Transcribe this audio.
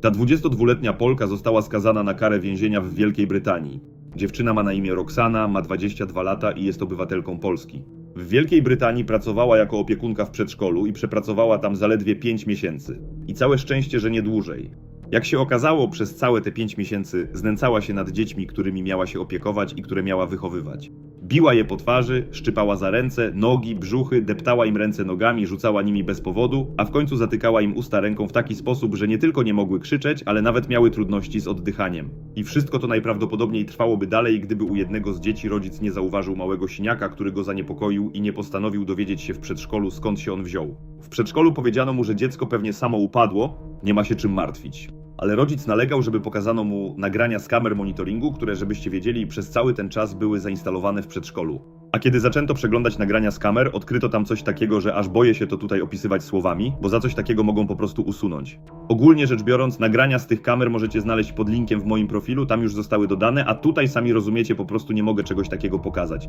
Ta 22-letnia Polka została skazana na karę więzienia w Wielkiej Brytanii. Dziewczyna ma na imię Roxana, ma 22 lata i jest obywatelką Polski. W Wielkiej Brytanii pracowała jako opiekunka w przedszkolu i przepracowała tam zaledwie 5 miesięcy. I całe szczęście, że nie dłużej. Jak się okazało, przez całe te 5 miesięcy znęcała się nad dziećmi, którymi miała się opiekować i które miała wychowywać. Biła je po twarzy, szczypała za ręce, nogi, brzuchy, deptała im ręce nogami, rzucała nimi bez powodu, a w końcu zatykała im usta ręką w taki sposób, że nie tylko nie mogły krzyczeć, ale nawet miały trudności z oddychaniem. I wszystko to najprawdopodobniej trwałoby dalej, gdyby u jednego z dzieci rodzic nie zauważył małego siniaka, który go zaniepokoił i nie postanowił dowiedzieć się w przedszkolu, skąd się on wziął. W przedszkolu powiedziano mu, że dziecko pewnie samo upadło, nie ma się czym martwić. Ale rodzic nalegał, żeby pokazano mu nagrania z kamer monitoringu, które, żebyście wiedzieli, przez cały ten czas były zainstalowane w przedszkolu. A kiedy zaczęto przeglądać nagrania z kamer, odkryto tam coś takiego, że aż boję się to tutaj opisywać słowami, bo za coś takiego mogą po prostu usunąć. Ogólnie rzecz biorąc, nagrania z tych kamer możecie znaleźć pod linkiem w moim profilu, tam już zostały dodane, a tutaj sami rozumiecie, po prostu nie mogę czegoś takiego pokazać.